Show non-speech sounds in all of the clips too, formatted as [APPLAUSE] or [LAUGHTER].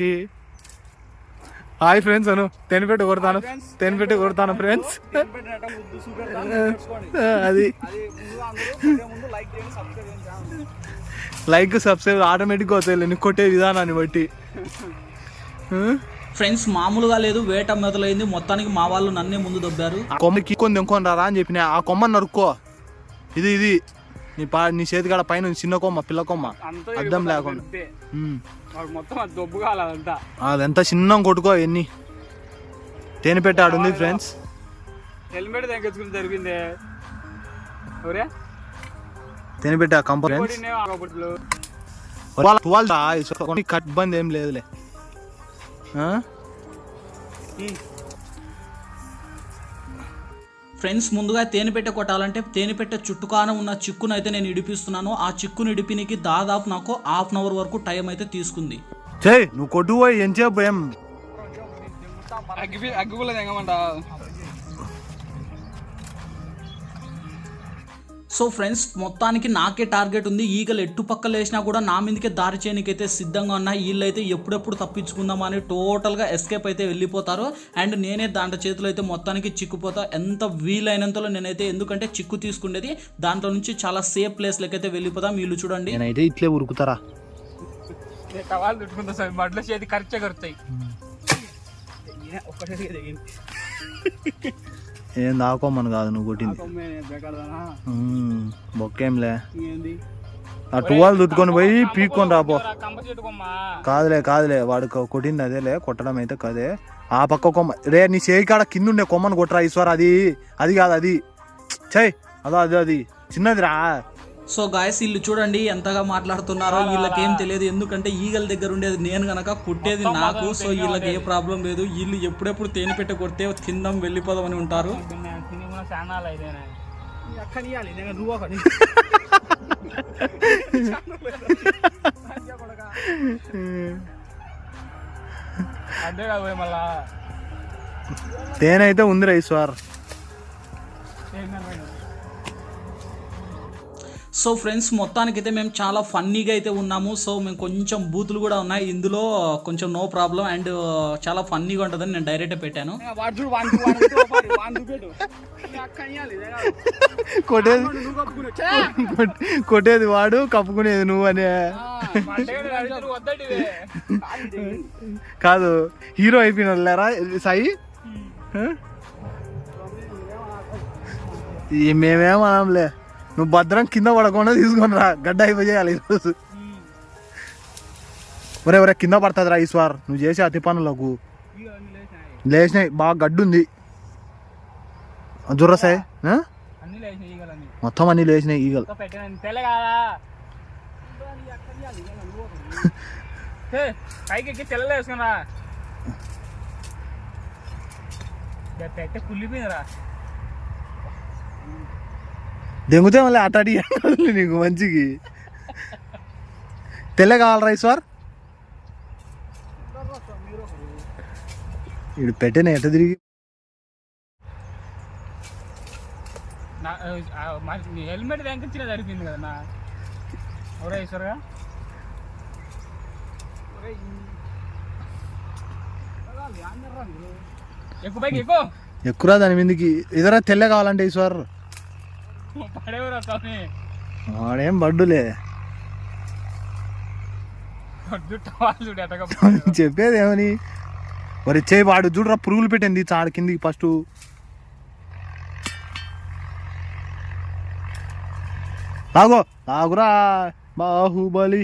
కి. Hi friends అను. తెనిపెట్టి కొడతాను. తెనిపెట్టి కొడతాను ఫ్రెండ్స్. అది. లైక్ చేయండి సబ్స్క్రైబ్ చేయండి ఛానల్. లైక్ సబ్స్క్రైబ్ ఆటోమేటిక్గా వస్తాయి నీకు కొట్టే విధానాన్ని బట్టి. ఫ్రెండ్స్ మామూలుగా లేదు. వేట మొదలైంది. మొత్తానికి మా వాళ్ళు నన్నే ముందు దొబ్బారు. కొమ్మకి కొని తెంకొని రారా అని చెప్పిన. ఆ కొమ్మని నరుక్కో. ఇది ఇది. నీ పా నీ చేతికాడ పైన చిన్న కొమ్మ పిల్ల కొమ్మ. ఎగిరిపోతారు లేకుండా. మొత్తం అది దొబ్బు కాలంతా అదంతా చిన్న కొట్టుకో ఎన్ని తేనె పెట్టి ఆడుంది ఫ్రెండ్స్ హెల్మెట్ తగ్గించుకుని జరిగింది? ఒరే తేనె పెట్టి ఆ కంప ఫ్రెండ్స్ కొట్టినే ఆగబుట్లు టువల్ కట్ బంద్ ఏం లేదులే. ఆ? ఫ్రెండ్స్ ముందుగా తేనెపెట్టె కొట్టాలంటే తేనెపెట్టె చుట్టుకాన ఉన్న చిక్కును అయితే నేను ఇడిపిస్తున్నాను. ఆ చిక్కును ఇడిపినికి దాదాపు నాకు హాఫ్ అన్ అవర్ వరకు టైం అయితే తీసుకుంది. నువ్వు కొట్టు పోయి ఎంతసేపు ఏం అగ్గి అగ్గిపుల్ల తెగమంట. సో ఫ్రెండ్స్ మొత్తానికి నాకే టార్గెట్ ఉంది. ఈగలు ఎట్టు పక్కలు వేసినా కూడా నా మీదకే దారి చేయనికైతే సిద్ధంగా ఉన్నా వీళ్ళైతే ఎప్పుడెప్పుడు తప్పించుకుందామని టోటల్గా ఎస్కేప్ అయితే వెళ్ళిపోతారు. అండ్ నేనే దాంట్లో చేతిలో అయితే మొత్తానికి చిక్కుపోతా. ఎంత వీలైనంతలో నేనైతే ఎందుకంటే చిక్కు తీసుకునేది దాంట్లో నుంచి చాలా సేఫ్ ప్లేస్లోకి అయితే వెళ్ళిపోతాం వీళ్ళు చూడండి. నేనైతే ఇట్లే ఉరుకుతారా? టవాలు చుట్టుకుంటా సార్ మడ్ల చేతి ఖర్చే కరుతాయి. ఒక్కటే తెగింది ఏం దాకోమని కాదు నువ్వు కొట్టింది. బొక్కేంలే. ఆ టువాల్ దుట్టుకొని పోయి పీక్కొని కొమ్మ కాదులే కాదులే వాడు కొట్టింది అదేలే కొట్టడం అయితే కదే. ఆ పక్క కొమ్మ రే నీ చేయి కాడ కింద ఉండే కొమ్మను కొట్టరా ఈశ్వర్ అది అది కాదు అది. చెయ్ అదో అది అది. చిన్నది రా సో గాయస్ వీళ్ళు చూడండి ఎంతగా మాట్లాడుతున్నారో వీళ్ళకేం తెలియదు. ఎందుకంటే ఈగల దగ్గర ఉండేది నేను గనక కుట్టేది నాకు సో వీళ్ళకి ఏ ప్రాబ్లం లేదు. వీళ్ళు ఎప్పుడెప్పుడు తేనె పెట్ట కొడితే కిందం వెళ్ళిపోదామని ఉంటారు. సినిమా ఛానల్ అయితేనే అక్కనియాలి సో ఫ్రెండ్స్ మొత్తానికైతే మేము చాలా ఫన్నీగా అయితే ఉన్నాము. సో మేము కొంచెం బూతులు కూడా ఉన్నాయి. ఇందులో కొంచెం నో ప్రాబ్లం అండ్ చాలా ఫన్నీగా ఉంటుందని నేను డైరెక్ట్ పెట్టాను. కొట్టేది కొట్టేది వాడు కప్పుకునేది నువ్వు అనే. కాదు హీరో అయిపోయిన లేరా? సాయి? మేమేమనంలే నువ్వు భద్రం కింద పడకుండా తీసుకొని రా. గడ్డ అయిపోయేయాలి ఈరోజు. ఒరే ఒరే కింద పడుతుంది రా ఈశ్వర్. నువ్వు చేసే అతి పనులకు. లేచినాయి. బాగా గడ్డు ఉంది జుర్రసాయి. మొత్తం అన్ని లేచినాయి ఈగలు. పైకి తెల్ల వేసుకున్నా కుళ్ళిపోయిందిరా. దెంగుతే మళ్ళీ అటాడి నీకు మంచికి. తెల్ల కావాలరా ఈశ్వర్ ఇడు పెట్టిన ఎట తిరిగి? హెల్మెట్ వెంకించిన సరిపోయింది కదా నా? ఒరే ఈశ్వర్గా ఎక్కువ ఎక్కువ. ఎక్కురా దాని మీదకి. ఇదరా తెల్ల కావాలంటే ఈశ్వర్ పడేవరా స్వామి? వాడేం బడ్డులే చెప్పేది ఏమని మరి చేయి వాడు చూడరా పురుగులు పెట్టింది చాడ కిందికి ఫస్ట్ తాగో తాగురా బాహుబలి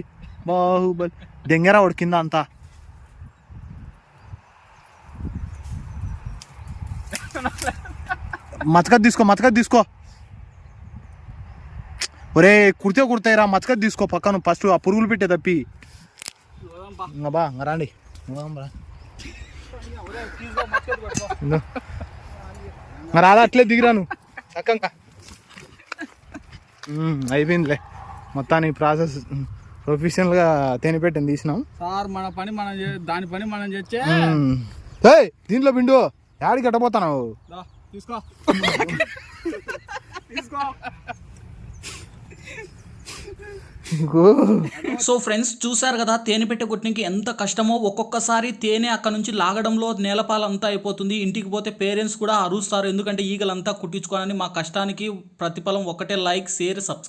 బాహుబలి. దెంగరా వాడు కింద అంతా. [LAUGHS] మతకత్ తీసుకో మతకత్ తీసుకో. ఒరే కుర్తే కుర్తాయిరా మతకత్ తీసుకో పక్కన ఫస్ట్ ఆ పురుగులు పెట్టే తప్పి. బా రాండి. రాదా అట్లే దిగిరాను చక్కగా అయిపోయిందిలే. మొత్తానికి ప్రాసెస్ ప్రొఫెషనల్గా తేనె పెట్టని తీసినాం. సార్ మన పని మనం దాని పని మనం చేస్తే. ఏయ్ దీంట్లో పిండు యాడికి ఎట్టబోతున్నావు దా, తీసుకో. [LAUGHS] తీసుకో. సో ఫ్రెండ్స్ చూసారు కదా తేనె పెట్టే గుట్టికి ఎంత కష్టమో. ఒక్కొక్కసారి తేనె అక్కడ నుంచి లాగడంలో నేలపాలంతా అయిపోతుంది. ఇంటికి పోతే పేరెంట్స్ కూడా అరుస్తారు. ఎందుకంటే ఈగలంతా కుట్టించుకోవాలని మా కష్టానికి ప్రతిఫలం ఒకటే. Like share subscribe.